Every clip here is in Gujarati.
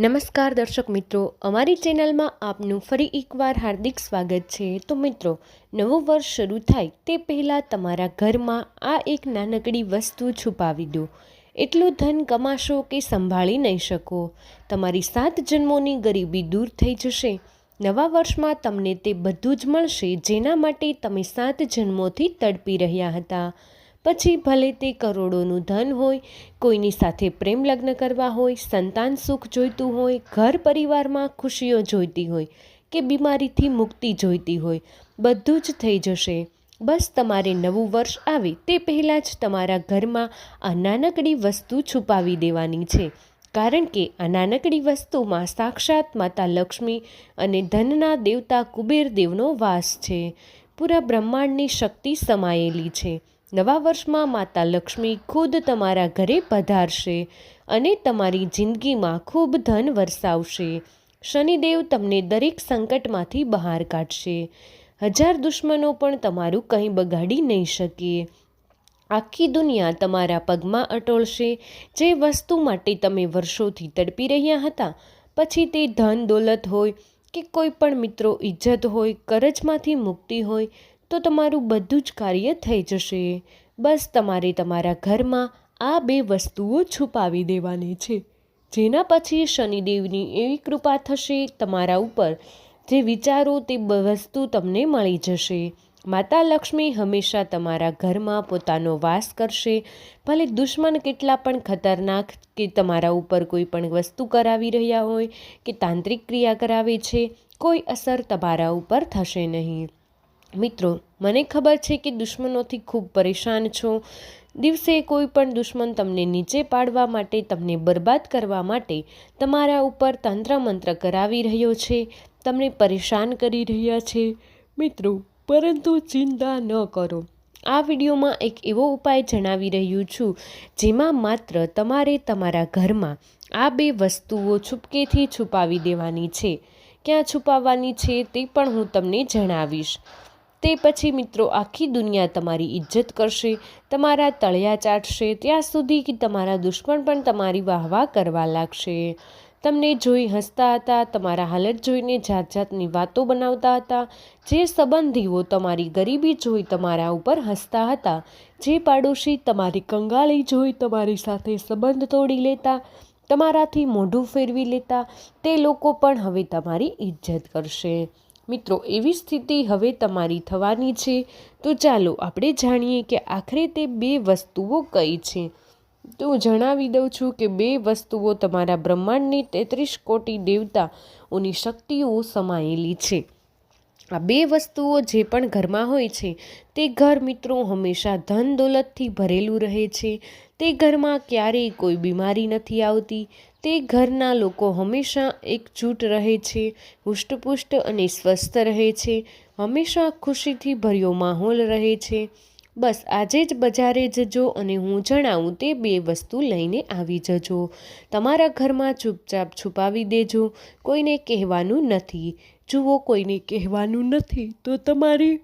નમસ્કાર દર્શક મિત્રો, અમારી ચેનલમાં આપનું ફરી એકવાર હાર્દિક સ્વાગત છે. તો મિત્રો, નવું વર્ષ શરૂ થાય તે પહેલાં તમારા ઘરમાં આ એક નાનકડી વસ્તુ છુપાવી દો. એટલું ધન કમાશો કે સંભાળી નહીં શકો. તમારી સાત જન્મોની ગરીબી દૂર થઈ જશે. નવા વર્ષમાં તમને તે બધું જ મળશે જેના માટે તમે સાત જન્મોથી તડપી રહ્યા હતા. પછી ભલે તે કરોડોનું ધન હોય, કોઈની સાથે પ્રેમ લગ્ન કરવા હોય, સંતાન સુખ જોઈતું હોય, ઘર પરિવારમાં ખુશીઓ જોઈતી હોય કે બીમારીથી મુક્તિ જોઈતી હોય, બધું જ થઈ જશે. બસ તમારે નવું વર્ષ આવે તે પહેલાં જ તમારા ઘરમાં આ નાનકડી વસ્તુ છુપાવી દેવાની છે. કારણ કે આ નાનકડી વસ્તુમાં સાક્ષાત માતા લક્ષ્મી અને ધનના દેવતા કુબેર દેવનો વાસ છે. પૂરા બ્રહ્માંડની શક્તિ સમાયેલી છે. નવા વર્ષમાં માતા લક્ષ્મી ખુદ તમારા ઘરે પધારશે અને તમારી જિંદગીમાં ખૂબ ધન વરસાવશે. શનિદેવ તમને દરેક સંકટમાંથી બહાર કાઢશે. હજાર દુશ્મનો પણ તમારું કંઈ બગાડી નહીં શકે. આખી દુનિયા તમારા પગમાં અટોળશે. જે વસ્તુ માટે તમે વર્ષોથી તડપી રહ્યા હતા, પછી તે ધન દોલત હોય કે કોઈ પણ મિત્રો ઇજ્જત હોય, કરજમાંથી મુક્તિ હોય તો તમારું બધું જ કાર્ય થઈ જશે. બસ તમારે તમારા ઘરમાં આ બે વસ્તુઓ છુપાવી દેવાની છે. જેના પછી શનિદેવની એવી કૃપા થશે તમારા ઉપર. જે વિચારો તે વસ્તુ તમને મળી જશે. માતા લક્ષ્મી હંમેશા તમારા ઘરમાં પોતાનો વાસ કરશે. ભલે દુશ્મન કેટલા પણ ખતરનાક કે તમારા ઉપર કોઈ પણ વસ્તુ કરાવી રહ્યા હોય કે તાંત્રિક ક્રિયા કરાવે છે, કોઈ અસર તમારા ઉપર થશે નહીં. મિત્રો, મને ખબર છે કે દુશ્મનોથી ખૂબ પરેશાન છો. દિવસે કોઈ પણ દુશ્મન તમને નીચે પાડવા માટે, તમને બરબાદ કરવા માટે તમારા ઉપર તંત્ર મંત્ર કરાવી રહ્યો છે. તમને પરેશાન કરી રહ્યા છે. મિત્રો, પરંતુ ચિંતા ન કરો. આ વિડીયોમાં એક એવો ઉપાય જણાવી રહ્યું છું, જેમાં માત્ર તમારે તમારા ઘરમાં આ બે વસ્તુઓ છુપકેથી છુપાવી દેવાની છે. ક્યાં છુપાવવાની છે તે પણ હું તમને જણાવીશ. તે પછી મિત્રો આખી દુનિયા તમારી ઇજ્જત કરશે, તમારા તળિયા ચાટશે, ત્યાં સુધી કે તમારા દુશ્મન પણ તમારી વાહવાહ કરવા લાગશે. તમને જોઈ હસતા હતા, તમારા હાલત જોઈને જાત જાતની વાતો બનાવતા હતા, જે સંબંધીઓ તમારી ગરીબી જોઈ તમારા ઉપર હસતા હતા, જે પાડોશી તમારી કંગાળી જોઈ તમારી સાથે સંબંધ તોડી લેતા, તમારાથી મોઢું ફેરવી લેતા, તે લોકો પણ હવે તમારી ઇજ્જત કરશે. મિત્રો, એવી સ્થિતિ હવે તમારી થવાની છે. તો ચાલો આપણે જાણીએ કે આખરે તે બે વસ્તુઓ કઈ છે. તો જણાવી દઉં છું કે બે વસ્તુઓ તમારા બ્રહ્માંડની તેત્રીસ કોટી દેવતાઓની શક્તિઓ સમાયેલી છે. આ બે વસ્તુઓ જે પણ ઘરમાં હોય છે, તે ઘર મિત્રો હંમેશા ધન દોલતથી ભરેલું રહે છે. તે ઘરમાં ક્યારેય કોઈ બીમારી નથી આવતી. તે ઘરના લોકો હંમેશા એકજૂટ રહે છે, હુષ્ટપુષ્ટ અને સ્વસ્થ રહે છે, હંમેશા ખુશીથી ભર્યો માહોલ રહે છે. બસ આજે જ બજારે જજો અને હું જણાવું તે બે વસ્તુ લઈને આવી જજો. તમારા ઘરમાં ચૂપચાપ છુપાવી દેજો, કોઈને કહેવાનું નથી. જુઓ કોઈને કહેવાનું નથી, તો તમારી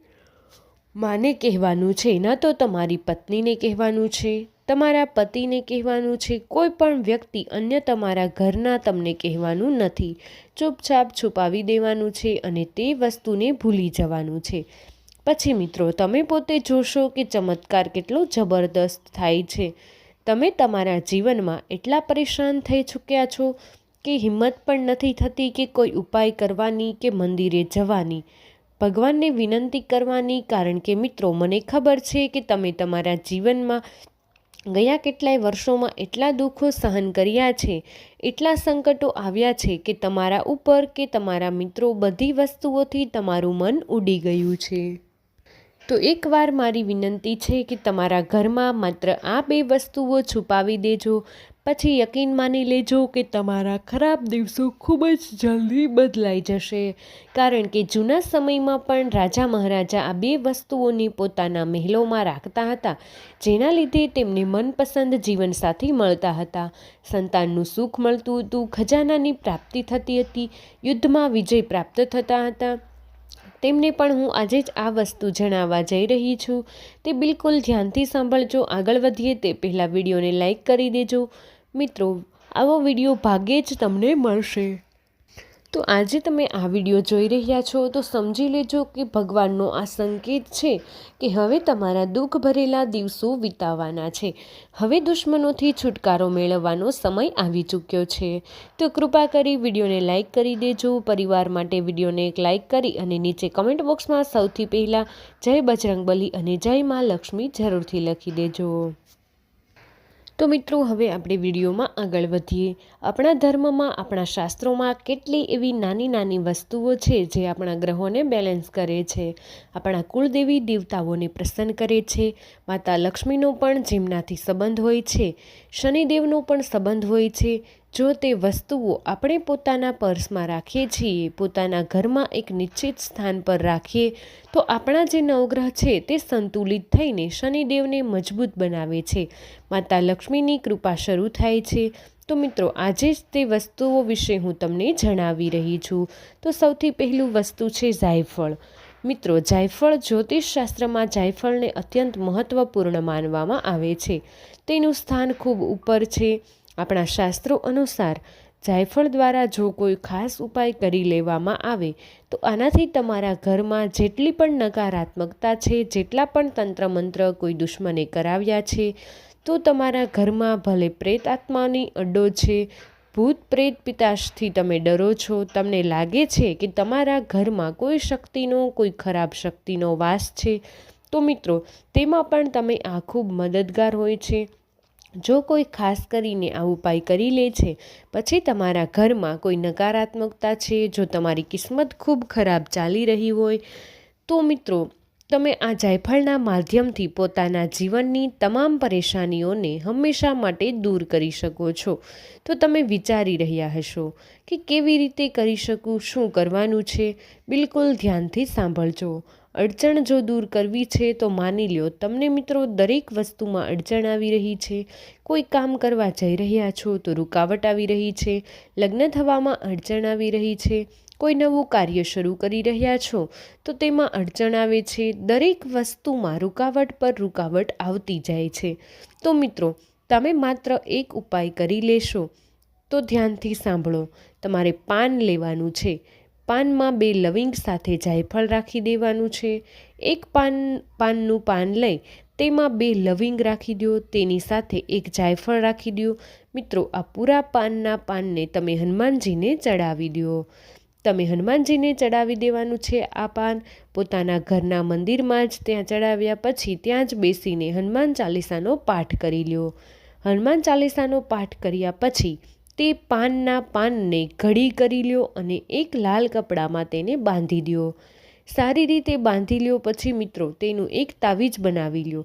માને કહેવાનું છે, ન તો તમારી પત્નીને કહેવાનું છે, તમારા પતિને કહેવાનું છે, કોઈ પણ વ્યક્તિ અન્ય તમારા ઘરના તમને કહેવાનું નથી. ચૂપચાપ છુપાવી દેવાનું છે અને તે વસ્તુને ભૂલી જવાનું છે. પછી મિત્રો, તમે પોતે જોશો કે ચમત્કાર કેટલો જબરદસ્ત થાય છે. તમે તમારા જીવનમાં એટલા પરેશાન થઈ ચૂક્યા છો કે હિંમત પણ નથી થતી કે કોઈ ઉપાય કરવાની કે મંદિરે જવાની. ભગવાનને વિનંતી કરવાની, કારણ કે મિત્રો, મને ખબર છે કે તમે તમારા જીવનમાં ગયા કેટલાય વર્ષોમાં એટલા દુઃખો સહન કર્યા છે, એટલા સંકટો આવ્યા છે કે તમારા ઉપર કે તમારા મિત્રો બધી વસ્તુઓથી તમારું મન ઉડી ગયું છે. તો એકવાર મારી વિનંતી છે કે તમારા ઘરમાં માત્ર આ બે વસ્તુઓ છુપાવી દેજો પછી યકીન માની લેજો કે તમારા ખરાબ દિવસો ખૂબ જ જલ્દી બદલાઈ જશે. કારણ કે જૂના સમયમાં પણ રાજા મહારાજા આ બે વસ્તુઓને પોતાના મહેલોમાં રાખતા હતા, જેના લીધે તેમને મનપસંદ જીવનસાથી મળતા હતા. સંતાનનું સુખ મળતું હતું, ખજાનાની પ્રાપ્તિ થતી હતી, યુદ્ધમાં વિજય પ્રાપ્ત થતા હતા. તેમને પણ હું આજે જ આ વસ્તુ જણાવવા જઈ રહી છું. તે બિલકુલ ધ્યાનથી સાંભળજો. આગળ વધીએ તે પહેલાં વિડીયોને લાઈક કરી દેજો. મિત્રો, આવો વીડિયો ભાગ્યે જ તમને મળશે. તો આજે તમે આ વીડિયો જોઈ રહ્યા છો તો સમજી લેજો કે ભગવાનનો આ સંકેત છે કે હવે તમારા દુઃખ ભરેલા દિવસો વિતાવવાના છે. હવે દુશ્મનોથી છુટકારો મેળવવાનો સમય આવી ચૂક્યો છે. તો કૃપા કરી વિડીયોને લાઇક કરી દેજો, પરિવાર માટે વિડીયોને એક લાઇક કરી અને નીચે કમેન્ટ બોક્સમાં સૌથી પહેલાં જય બજરંગબલી અને જય મા લક્ષ્મી જરૂરથી લખી દેજો. તો મિત્રો, હવે આપણે વિડીયોમાં આગળ વધીએ. આપણા ધર્મમાં, આપણા શાસ્ત્રોમાં કેટલી એવી નાની નાની વસ્તુઓ છે જે આપણા ગ્રહોને બેલેન્સ કરે છે. આપણા કુળદેવી દેવતાઓને પ્રસન્ન કરે છે. માતા લક્ષ્મીનો પણ જેમનાથી સંબંધ હોય છે. શનિદેવનો પણ સંબંધ હોય છે. જો તે વસ્તુઓ આપણે પોતાના પર્સમાં રાખીએ છીએ, પોતાના ઘરમાં એક નિશ્ચિત સ્થાન પર રાખીએ, તો આપણા જે નવગ્રહ છે તે સંતુલિત થઈને શનિદેવને મજબૂત બનાવે છે. માતા લક્ષ્મીની કૃપા શરૂ થાય છે. તો મિત્રો, આજે જ તે વસ્તુઓ વિશે હું તમને જણાવી રહી છું. તો સૌથી પહેલું વસ્તુ છે જાયફળ. મિત્રો, જાયફળ જ્યોતિષશાસ્ત્રમાં જાયફળને અત્યંત મહત્ત્વપૂર્ણ માનવામાં આવે છે. તેનું સ્થાન ખૂબ ઉપર છે. આપણા શાસ્ત્રો અનુસાર જાયફળ દ્વારા જો કોઈ ખાસ ઉપાય કરી લેવામાં આવે, તો આનાથી તમારા ઘરમાં જેટલી પણ નકારાત્મકતા છે, જેટલા પણ તંત્ર મંત્ર કોઈ દુશ્મને કરાવ્યા છે, તો તમારા ઘરમાં ભલે પ્રેત આત્માની અડ્ડો છે, ભૂત પ્રેત પિતાશથી તમે ડરો છો, તમને લાગે છે કે તમારા ઘરમાં કોઈ શક્તિનો, કોઈ ખરાબ શક્તિનો વાસ છે, તો મિત્રો, તેમાં પણ તમે આ ખૂબ મદદગાર હોય છે. જો કોઈ ખાસ કરીને આ ઉપાય કરી લે છે, પછી તમારા ઘરમાં કોઈ નકારાત્મકતા છે, જો તમારી કિસ્મત ખૂબ ખરાબ ચાલી રહી હોય, તો મિત્રો, તમે આ જાયફળના માધ્યમથી પોતાના જીવનની તમામ પરેશાનીઓને હંમેશા માટે દૂર કરી શકો છો. તો તમે વિચારી રહ્યા હશો કે કેવી રીતે કરી શકું, શું કરવાનું છે? બિલકુલ ધ્યાનથી સાંભળજો. અડચણ જો દૂર કરવી છે, તો માની લ્યો, તમને મિત્રો દરેક વસ્તુમાં અડચણ આવી રહી છે. કોઈ કામ કરવા જઈ રહ્યા છો, તો રૂકાવટ આવી રહી છે. લગ્ન થવામાં અડચણ આવી રહી છે. કોઈ નવું કાર્ય શરૂ કરી રહ્યા છો, તો તેમાં અડચણ આવે છે. દરેક વસ્તુમાં રૂકાવટ પર રૂકાવટ આવતી જાય છે. તો મિત્રો, તમે માત્ર એક ઉપાય કરી લેશો, તો ધ્યાનથી સાંભળો. તમારે પાન લેવાનું છે. પાનમાં બે લવિંગ સાથે જાયફળ રાખી દેવાનું છે. એક પાન, પાનનું પાન લઈ તેમાં બે લવિંગ રાખી દો, તેની સાથે એક જાયફળ રાખી દો. મિત્રો, આ પૂરા પાનના પાનને તમે હનુમાનજીને ચડાવી દો. તમે હનુમાનજીને ચડાવી દેવાનું છે આ પાન. પોતાના ઘરના મંદિરમાં જ ત્યાં ચડાવ્યા પછી ત્યાં જ બેસીને હનુમાન ચાલીસાનો પાઠ કરી લ્યો. હનુમાન ચાલીસાનો પાઠ કર્યા પછી તે પાનના પાનને ઘડી કરી લ્યો અને એક લાલ કપડામાં તેને બાંધી દો સારી રીતે બાંધી લ્યો પછી મિત્રો તેનું એક તાવીજ બનાવી લ્યો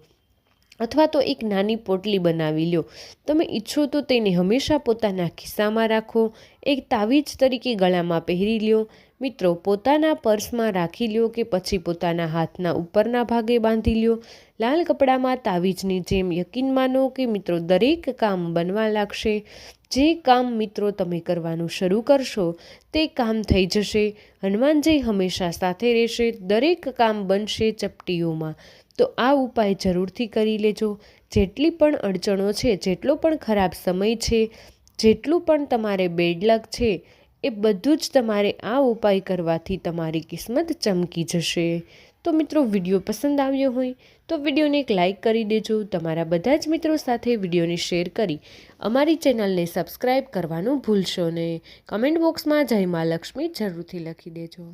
અથવા તો એક નાની પોટલી બનાવી લ્યો. તમે ઈચ્છો તો તેને હંમેશા પોતાના ખિસ્સામાં રાખો. એક તાવીજ તરીકે ગળામાં પહેરી લ્યો. મિત્રો પોતાના પર્સમાં રાખી લ્યો કે પછી પોતાના હાથના ઉપરના ભાગે બાંધી લ્યો. લાલ કપડામાં તાવીજની જેમ યકીન માનો કે મિત્રો દરેક કામ બનવા લાગશે. જે કામ મિત્રો તમે કરવાનું શરૂ કરશો, તે કામ થઈ જશે. હનુમાનજી હંમેશા સાથે રહેશે. દરેક કામ બનશે ચપટીઓમાં. તો આ ઉપાય જરૂરથી કરી લેજો. જેટલી પણ અડચણો છે, જેટલો પણ ખરાબ સમય છે, જેટલું પણ તમારે બેડ લક છે એ બધું જ તમારે આ ઉપાય કરવાથી તમારી કિસ્મત ચમકી જશે. તો મિત્રો, વીડિયો પસંદ આવ્યો હોય તો વિડીયોને એક લાઇક કરી દેજો. તમારા બધા જ મિત્રો સાથે વિડીયોને શેર કરી અમારી ચેનલને સબસ્ક્રાઈબ કરવાનું ભૂલશો નહીં. કમેન્ટ બોક્સમાં જય મા લક્ષ્મી જરૂરથી લખી દેજો.